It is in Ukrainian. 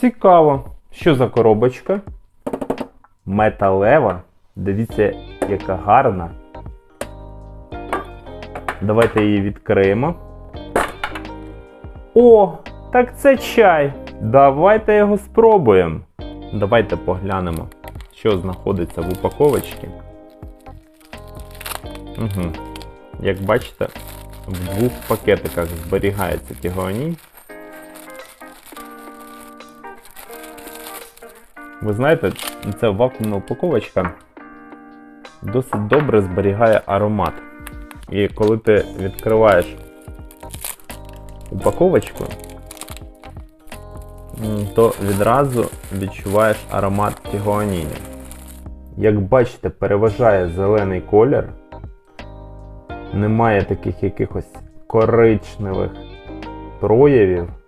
цікаво. Що за коробочка? Металева. Дивіться, яка гарна. Давайте її відкриємо. О, так це чай. Давайте його спробуємо. Давайте поглянемо, що знаходиться в упаковочці. Угу. Як бачите, в двох пакетиках зберігається тігуанін. Ви знаєте, ця вакуумна упаковочка досить добре зберігає аромат. І коли ти відкриваєш упаковочку, то відразу відчуваєш аромат тігуаніні. Як бачите, переважає зелений колір. Немає таких якихось коричневих проявів.